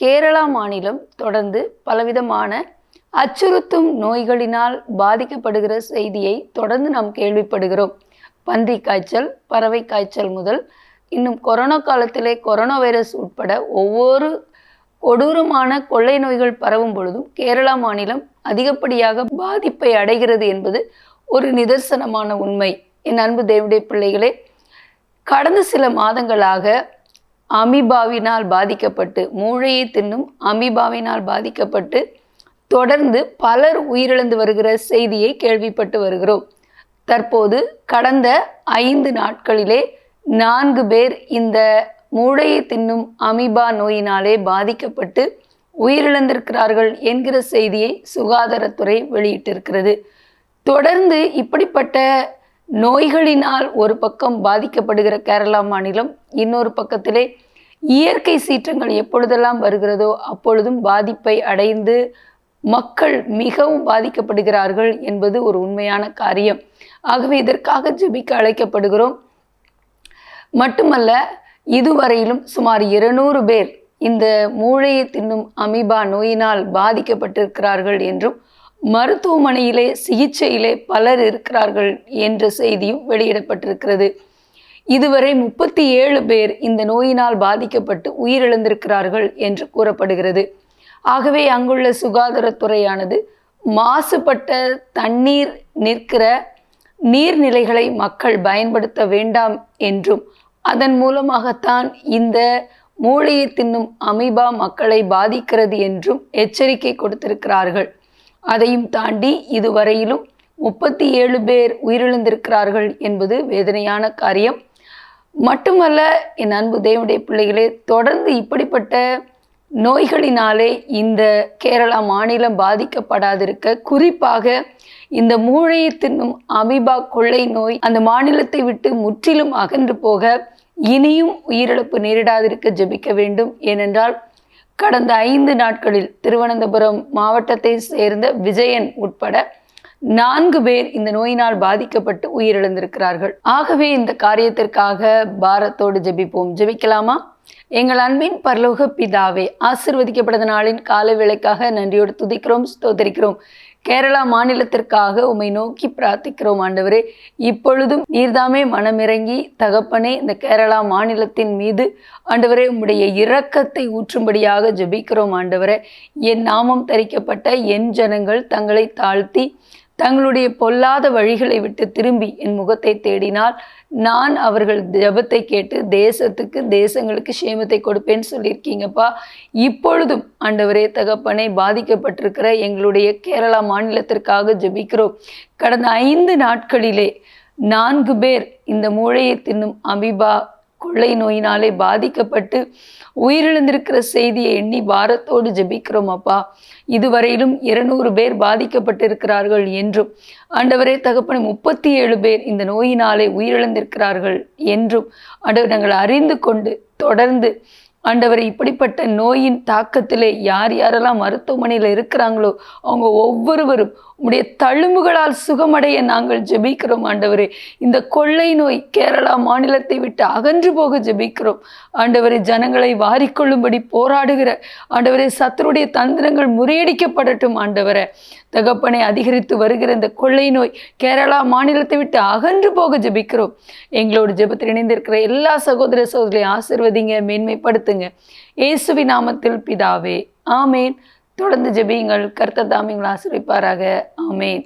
கேரளா மாநிலம் தொடர்ந்து பலவிதமான அச்சுறுத்தும் நோய்களினால் பாதிக்கப்படுகிற செய்தியை தொடர்ந்து நாம் கேள்விப்படுகிறோம். பன்றி காய்ச்சல் பறவை காய்ச்சல் முதல் இன்னும் கொரோனா காலத்திலே கொரோனா வைரஸ் உட்பட ஒவ்வொரு கொடூரமான கொள்ளை நோய்கள் பரவும் பொழுதும் கேரளா மாநிலம் அதிகப்படியாக பாதிப்பை அடைகிறது என்பது ஒரு நிதர்சனமான உண்மை. என் அன்பு தேவடைய பிள்ளைகளே கடந்த சில மாதங்களாக அமீபாவினால் பாதிக்கப்பட்டு மூளையை தின்னும் அமீபாவினால் பாதிக்கப்பட்டு தொடர்ந்து பலர் உயிரிழந்து வருகிற செய்தியை கேள்விப்பட்டு வருகிறோம். தற்போது கடந்த ஐந்து நாட்களிலே நான்கு பேர் இந்த மூளையை தின்னும் அமீபா நோயினாலே பாதிக்கப்பட்டு உயிரிழந்திருக்கிறார்கள் என்கிற செய்தியை சுகாதாரத்துறை வெளியிட்டிருக்கிறது. தொடர்ந்து இப்படிப்பட்ட நோய்களினால் ஒரு பக்கம் பாதிக்கப்படுகிற கேரளா மாநிலம் இன்னொரு பக்கத்திலே இயற்கை சீற்றங்கள் எப்பொழுதெல்லாம் வருகிறதோ அப்பொழுதும் பாதிப்பை அடைந்து மக்கள் மிகவும் பாதிக்கப்படுகிறார்கள் என்பது ஒரு உண்மையான காரியம். ஆகவே இதற்காக ஜெபிக்க அழைக்கப்படுகிறோம். மட்டுமல்ல இதுவரையிலும் சுமார் இருநூறு பேர் இந்த மூளையை தின்னும் அமீபா நோயினால் பாதிக்கப்பட்டிருக்கிறார்கள் என்றும் மருத்துவமனையிலே சிகிச்சையிலே பலர் இருக்கிறார்கள் என்ற செய்தியும் வெளியிடப்பட்டிருக்கிறது. இதுவரை முப்பத்தி ஏழு பேர் இந்த நோயினால் பாதிக்கப்பட்டு உயிரிழந்திருக்கிறார்கள் என்று கூறப்படுகிறது. ஆகவே அங்குள்ள சுகாதாரத்துறையானது மாசுபட்ட தண்ணீர் நிற்கிற நீர்நிலைகளை மக்கள் பயன்படுத்த வேண்டாம் என்றும் அதன் மூலமாகத்தான் இந்த மூளையை தின்னும் அமீபா மக்களை பாதிக்கிறது என்றும் எச்சரிக்கை கொடுத்திருக்கிறார்கள். அதையும் தாண்டி இதுவரையிலும் முப்பத்தி ஏழு பேர் உயிரிழந்திருக்கிறார்கள் என்பது வேதனையான காரியம். மட்டுமல்ல என் அன்பு தேவனுடைய பிள்ளைகளே தொடர்ந்து இப்படிப்பட்ட நோய்களினாலே இந்த கேரளா மாநிலம் பாதிக்கப்படாதிருக்க குறிப்பாக இந்த மூளையை தின்னும் அமீபா கொள்ளை நோய் அந்த மாநிலத்தை விட்டு முற்றிலும் அகன்று போக இனியும் உயிரிழப்பு நேரிடாதிருக்க ஜெபிக்க வேண்டும். ஏனென்றால் கடந்த ஐந்து நாட்களில் திருவனந்தபுரம் மாவட்டத்தை சேர்ந்த விஜயன் உட்பட நான்கு பேர் இந்த நோயினால் பாதிக்கப்பட்டு உயிரிழந்திருக்கிறார்கள். ஆகவே இந்த காரியத்திற்காக பாரத்தோடு ஜெபிப்போம். ஜெபிக்கலாமா? எங்கள் அன்பின் பரலோக பிதாவே ஆசிர்வதிக்கப்பட்ட நாளின் கால வேலைக்காக நன்றியோடு துதிக்கிறோம் ஸ்தோதரிக்கிறோம் கேரளா மாநிலத்திற்காக உம்மை நோக்கி பிரார்த்திக்கிறோம் ஆண்டவரே. இப்பொழுதும் நீர்தாமே மனமிறங்கி தகப்பனே இந்த கேரளா மாநிலத்தின் மீது ஆண்டவரே உம்முடைய இரக்கத்தை ஊற்றும்படியாக ஜெபிக்கிறோம் ஆண்டவரே. என் நாமம் தரிக்கப்பட்ட என் ஜனங்கள் தங்களை தாழ்த்தி தங்களுடைய பொல்லாத வழிகளை விட்டு திரும்பி என் முகத்தை தேடினால் நான் அவர்கள் ஜபத்தை கேட்டு தேசத்துக்கு தேசங்களுக்கு சேமத்தை கொடுப்பேன்னு சொல்லியிருக்கீங்கப்பா. இப்பொழுதும் ஆண்டவரே தகப்பனை பாதிக்கப்பட்டிருக்கிற எங்களுடைய கேரளா மாநிலத்திற்காக ஜெபிக்கிறோம். கடந்த ஐந்து நாட்களிலே நான்கு பேர் இந்த மூளையை தின்னும் அபிபா கொள்ளை நோயினாலே பாதிக்கப்பட்டு உயிரிழந்திருக்கிற செய்தியை எண்ணி பாரத்தோடு ஜெபிக்கிறோம் அப்பா. இதுவரையிலும் இருநூறு பேர் பாதிக்கப்பட்டிருக்கிறார்கள் என்றும் ஆண்டவரே தகப்பனை முப்பத்தி ஏழு பேர் இந்த நோயினாலே உயிரிழந்திருக்கிறார்கள் என்றும் ஆண்டவர் நாங்கள் அறிந்து கொண்டு தொடர்ந்து ஆண்டவரை இப்படிப்பட்ட நோயின் தாக்கத்திலே யார் யாரெல்லாம் மருத்துவமனையில் இருக்கிறாங்களோ அவங்க ஒவ்வொருவரும் உடைய தழும்புகளால் சுகமடைய நாங்கள் ஜெபிக்கிறோம் ஆண்டவரே. இந்த கொள்ளை நோய் கேரளா மாநிலத்தை விட்டு அகன்று போக ஜெபிக்கிறோம். ஆண்டவரே ஜனங்களை வாரிக்கொள்ளும்படி போராடுகிற ஆண்டவரே சத்தருடைய தந்திரங்கள் முறியடிக்கப்படட்டும் ஆண்டவரை. தகப்பனை அதிகரித்து வருகிற இந்த கொள்ளை நோய் கேரளா மாநிலத்தை விட்டு அகன்று போக ஜெபிக்கிறோம். எங்களோட ஜெபத்தில் இணைந்திருக்கிற எல்லா சகோதர சகோதரியும் ஆசிர்வதிங்க மேன்மைப்படுத்துங்க இயேசுவி நாமத்தில் பிதாவே ஆமேன். தொடர்ந்து ஜெபியுங்கள். கர்த்தர் தாமிங்களை ஆசிரிப்பாராக ஆமேன்.